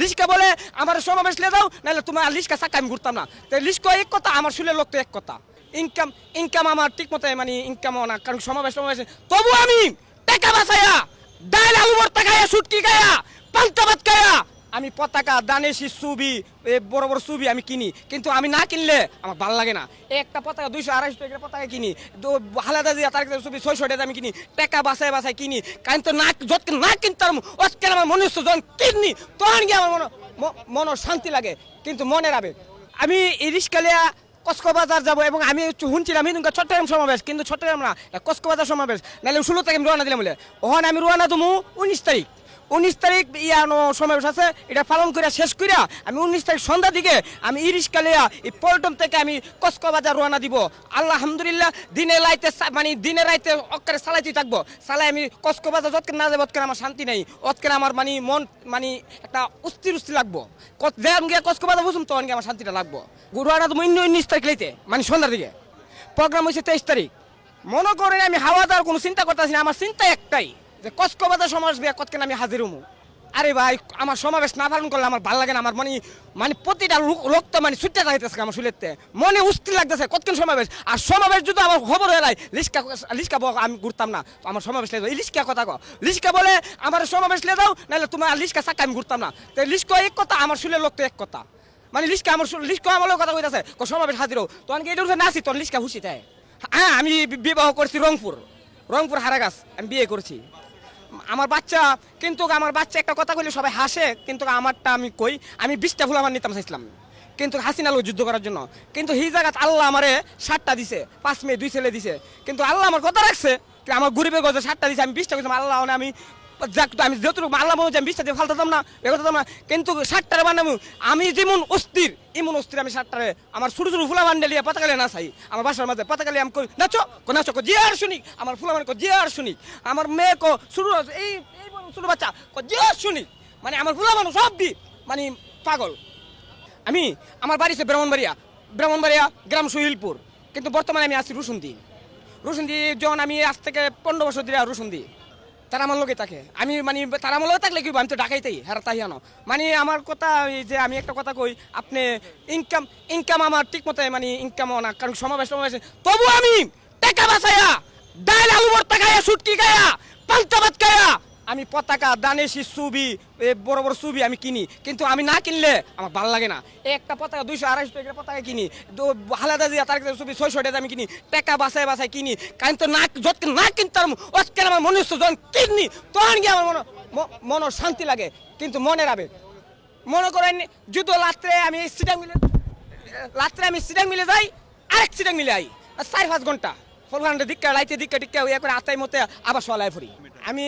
লিস্কা বলে, আমার সমাবেশ লে দাও নাহলে তোমার লিস্কা চাকা আমি ঘুরতাম না। তো লিস্কা এক কথা, আমার শুলে লোক তো এক কথা। ইনকাম ইনকাম আমার ঠিক মতো মানে ইনকাম না কারণ সমাবেশ সমাবেশ। তবু আমি টাকা বাঁচাইয়া, ডাইল আলু ভর্তা খাইয়া, সুটকি খাইয়া, পান্তা ভাত খাইয়া আমি পতাকা দানেশি সুবি বড় বড় সুবি আমি কিনি। কিন্তু আমি না কিনলে আমার ভালো লাগে না। একটা পতাকা, দুইশো আড়াইশো টাকার পতাকা কিনি। হালাদা দিয়া তার সুবি ছয়শো টাকা আমি কিনি। টাকা বাসায় বাসায় কিনি। কারণ তো না যত না কিনতাম অতকে আমার মনে হচ্ছে যখন কিনি, তখন গিয়ে আমার মনে মনে শান্তি লাগে। কিন্তু মনে রাবে আমি এই রিস্কালিয়া কসকবাজার যাব এবং আমি শুনছিলাম হিন্দুকা চট্টগ্রাম সমাবেশ। কিন্তু চট্টগ্রাম না কসকবাজার সমাবেশ। নাহলে ষোলো তারিখ রোয়ানা দিলাম বলে। ওখানে আমি রোয়ানা দেবো উনিশ তারিখ। উনিশ তারিখ ইয়ানো সমাবেশ আছে, এটা পালন করে শেষ করিয়া আমি উনিশ তারিখ সন্ধ্যা দিকে আমি ইরিশ কালিয়া এই পল্টন থেকে আমি কসকবাজার রোয়ানা দিব। আল্লাহ আলহামদুলিল্লাহ, দিনে লাইতে মানে দিনে রাইতে অক্কারে চালাইতে থাকব। চালাই আমি কসকবাজার যতক্ষণ না যাব অতক্ষণ আমার শান্তি নেই অতক্ষণ আমার মানে মন মানে একটা অস্থির অস্থির লাগবো। যেমন গিয়ে কসকবাজার বুঝুম তখন আমার শান্তিটা লাগবো। রোয়ানা দেবো উনিশ তারিখ লাইতে মানে সন্ধ্যার দিকে। প্রোগ্রাম হয়েছে তেইশ তারিখ। মনে করেন আমি হাওয়া দেওয়ার কোনো চিন্তা করতেছি না আমার চিন্তা একটাই। যে কসকবাজার সমাবেশ বিয়া কতক্ষণ আমি হাজির হমু। আরে ভাই, আমার সমাবেশ না পালন করলে আমার ভালো লাগে না। আমার মানে মানে প্রতিটা লোক তো মানে ছুটতে যাইতেছে আমার শুলেতে মনে উস্তির লাগতেছে, কতক্ষণ সমাবেশ? আর সমাবেশ যদি আমার খবর হয়ে যায় লিস্কা লিস্কা বক, আমি ঘুরতাম না। আমার সমাবেশ লে দাও এই লিস্কা কথা কো। লিস্কা বলে, আমার সমাবেশ লে দাও নাহলে তোমার লিস্কা চাকা আমি ঘুরতাম না। তো লিস্কা এক কথা, আমার শুলে লোক তো এক কথা। মানে লিস্কা আমার লিস্কা আমার কথা কইতাছে সমাবেশ হাজির হও। তখন এটা নাচি তোর লিস্কা খুশি তাই হ্যাঁ আমি বিবাহ করছি রংপুর। রংপুর হারাগাছ, আমি বিয়ে করছি। আমার বাচ্চা, কিন্তু আমার বাচ্চা একটা কথা কইলে, সবাই হাসে, কিন্তু আমারটা আমি কই? আমি বিশটা ফুল আমার নিতাম চাইছিলাম। কিন্তু হাসিনা লোক যুদ্ধ করার জন্য। কিন্তু হি জায়গাত আল্লাহ আমারে সাতটা দিছে, পাঁচ মেয়ে, দুই ছেলে দিছে। কিন্তু আল্লাহ আমার কথা রাখছে আমার গরিবের গজে সাতটা দিছে, আমি বিশটা কইছিলাম, আল্লাহ আমি আমি যতটুকু আল্লাহ মনে আমি দিয়ে ফালতাম না এ করতাম না, কিন্তু সাতটারে বানাবো। আমি যেমন অস্থির, এমন অস্থির আমি সাতটারে। আমার ছোট ছোট ফুলা বান্ডেলিয়া পাতাকালে না চাই আমার বাসার মাঝে পাতাকালে আমি কই, নাচো, কো নাচো, কো, জিয়ার শুনি। আমার ফুলা মানে কো, জিয়ার শুনি। আমার মেয়ে কো, শুরু এই ছোট বাচ্চা, কো, জিয়ার শুনি। মানে আমার ফুলা মানুষ সব দি মানে পাগল। আমি, আমার বাড়ি ব্রাহ্মণবাড়িয়া ব্রাহ্মণবাড়িয়া, গ্রাম সুহিলপুর। কিন্তু বর্তমানে আমি আছি রুসুন্দি। রুসুন্দি যখন আমি আজ থেকে পনেরো বছর ধরে রুসুন্দি। তারা আমার লোকে থাকে। আমি মানে তারা আমার লোকে থাকলে কি আমি তো ঢাকাইতেই হ্যাঁ তাহিয়ানো মানে আমার কথা এই যে আমি একটা কথা কই, আপনি ইনকাম ইনকাম আমার ঠিক মতো মানে ইনকাম না, কারণ সমাবেশ সমাবেশ তবু আমি টাকা বাঁচাইয়া ডাইল আলু ভর্তা খাইয়া সুটকি খাইয়া পান্তা ভাত খাইয়া আমি পতাকা দানেশি এ বড় বড় সুবি আমি কিনি। কিন্তু আমি না কিনলে আমার ভালো লাগে না। একটা পতাকা, দুইশো আড়াইশো টাকার পতাকা কিনি। হালাদা দিয়া তার সুবি ছয়শো টাকা আমি কিনি। টাকা বাসায় বাসায় কিনি। কারণ তো না যত না কিনতাম অতকে আমার মনে হচ্ছে যখন কিনি, তখন গিয়ে আমার মনে মন শান্তি লাগে। কিন্তু মনে রাবে মনে করেন, যুদ্ধ রাত্রে আমি সিটাং মিলে রাত্রে আমি সিটাং মিলে যাই, আরেক সিটাং মিলে আই। চার পাঁচ ঘণ্টা। ফলগানটা দিক্কা লাইতে দিক্কা টিক্কা করে আতাই মতে আবার সলাই ফুরি আমি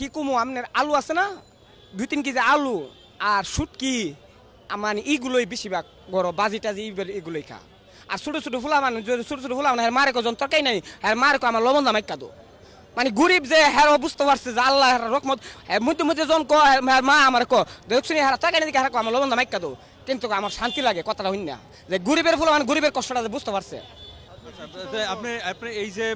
কি কুমু আপনার আলু আছে না? দুই তিন কেজি আলু আর শুটকি মানে ইগুলোই বেশিরভাগ বড় বাজি টাজি এগুলোই খা। আর ছোট ছোট ফুলা মানে ছোট ছোট ফুলা মানে মারে কজন তরকারি নাই হ্যাঁ মারে আমার লবণ দামাই কাদো। মানে গরিব যে হ্যাঁ বুঝতে পারছে যে আল্লাহ রকমত মধ্যে মধ্যে জন ক মা আমার ক দেখছি হ্যাঁ তরকারি দিকে হ্যাঁ আমার লবণ দামাই কাদো। কিন্তু আমার শান্তি লাগে, কথাটা হইন না। যে গরিবের ফুলা মানে গরিবের কষ্টটা যে বুঝতে পারছে। তো আপনি আপনি এই যে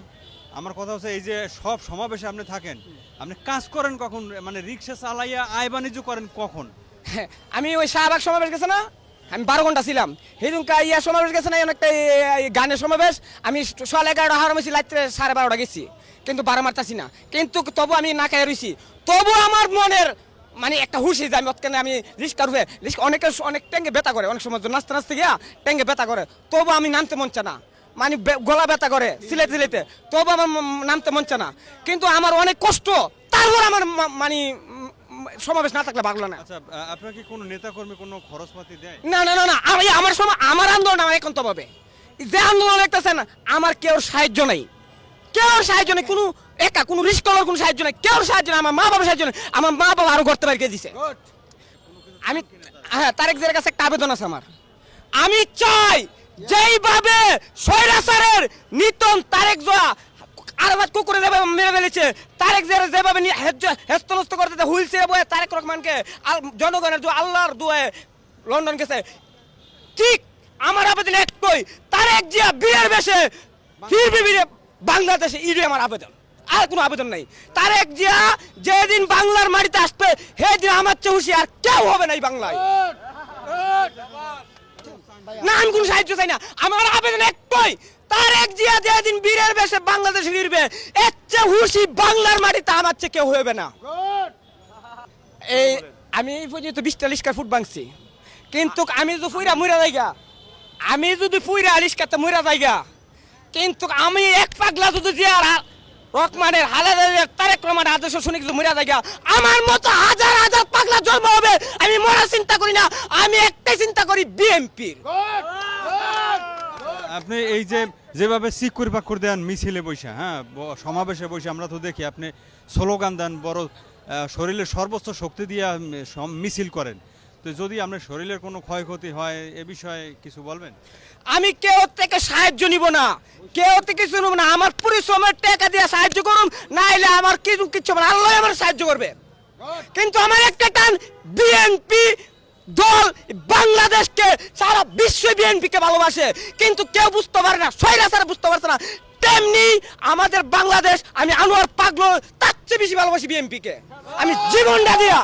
আমার কথা হচ্ছে এই যে সব সমাবেশে আপনি থাকেন, আপনি কাজ করেন কখন? মানে রিক্সা চালাইয়া আয় বাণিজ্য করেন কখন? আমি ওই শাহবাগ সমাবেশ গেছে না? আমি বারো ঘণ্টা ছিলাম। হেদুনকা ইয়া সমাবেশ গেছে না? অনেকটা গানের সমাবেশ। আমি সোয়াল এগারোটা হার হয়েছি রাত্রে সাড়ে বারোটা গেছি। কিন্তু বারো মারতাছি না। কিন্তু তবু আমি না খাই রয়েছি তবু আমার মনের মানে একটা হুশি যে আমি অতখানে আমি রিস্কার হয়ে, রিস্ক অনেক ট্যাঙ্গে ব্যথা করে। অনেক সময় নাচতে নাচতে গিয়া ট্যাঙ্গে ব্যথা করে। তবু আমি নামতে মন চায় না। মানে গলা ব্যথা করে সিলেতে সিলেতে তবু আমার নামতে মন চায় না। কিন্তু আমার অনেক কষ্ট তারপর আমার মানে সমাবেশ না থাকলে ভাগলো না। আচ্ছা আ- আপনার কি কোনো নেতাকর্মী কোনো খরচপাতি দেয়? না না না না আমি আমার সময় আমার আন্দোলন আমার একান্ত পাবে যে আন্দোলন দেখতেছেন আমার কেউ সাহায্য নাই। কেউ সাহায্য নেই কোনো একা কোনো রিস্ক করার কোনো সাহায্য নেই। কেউ সাহায্য নেই আমার মা বাবার সাহায্য নেই আমার মা বাবা আরও করতে পারে দিছে আমি হ্যাঁ তারেক জিয়ার কাছে একটা আবেদন আছে আমার। আমি চাই যেইভাবে স্বৈরাচারের নিতন তারেক জোয়া আর কুকুরে যেভাবে মেরে ফেলেছে, তারেক জিয়ার যেভাবে হেস্তনস্ত করতে হুইল চেয়ে বয়ে তারেক রহমানকে জনগণের দোয়া আল্লাহর দোয়ে লন্ডন গেছে। ঠিক আমার আবেদন একটাই, তারেক জিয়া বিয়ের বেশে ফিরবি বিয়ে বাংলাদেশে, ইডি আমার আবেদন। আর কোনো আবেদন নাই। তারেক জিয়া যেদিন বাংলার মাটিতে আসবে, সেদিন আমার চেয়ে হুঁশিয়ার কেউ হবে না এই বাংলায় না আমি কোনো সাহায্য চাই না। আমার আবেদন একটাই, তারেক জিয়া যেদিন বীরের বেশে বাংলাদেশে ফিরবে এর চেয়ে হুশি বাংলার মাটিতে আমার চেয়ে কেউ হবে না। এই, আমি এই পর্যন্ত বিশটা লিস্কার ফুট ভাঙছি। কিন্তু আমি যদি ফুইরা মুইরা যাইগা, আমি যদি ফুইরা লিস্কাতে মুইরা যাইগা, কিন্তু আমি এক পাগলা যদি হা- রকমানের হালাদের তারেক রহমান আদর্শ শুনে কিছু মরে জায়গা আমার মতো হাজার হাজার পাগলা জন্ম হবে, আমি মরা চিন্তা করি না, আমি একটাই চিন্তা করি বিএমপির আপনি এই যে যেভাবে সিকুর পাকুর দেন, মিছিলে বসে হ্যাঁ সমাবেশে বসে আমরা তো দেখি আপনি স্লোগান দেন, বড় শরীরের সর্বোচ্চ শক্তি দিয়ে মিছিল করেন। তো যদি আপনার শরীরের কোনো ক্ষয়ক্ষতি হয় এ বিষয়ে কিছু বলবেন? আমি কেউ থেকে সাহায্য নিব না। কেউ থেকে কিছু নিব না। আমার পরিশ্রমের টাকা দিয়ে সাহায্য করুন না হলে আমার কিছু কিছু আল্লাহ আমার সাহায্য করবে। কিন্তু আমার একটা টান বিএনপি দল বাংলাদেশকে সারা বিশ্ব বিএনপি কে ভালোবাসে। কিন্তু কেউ বুঝতে পারে না সয়রা সারা বুঝতে পারছে না। তেমনি আমাদের বাংলাদেশ আমি আনোয়ার পাগলো তার চেয়ে বেশি ভালোবাসি বিএনপি কে আমি জীবনটা দিয়া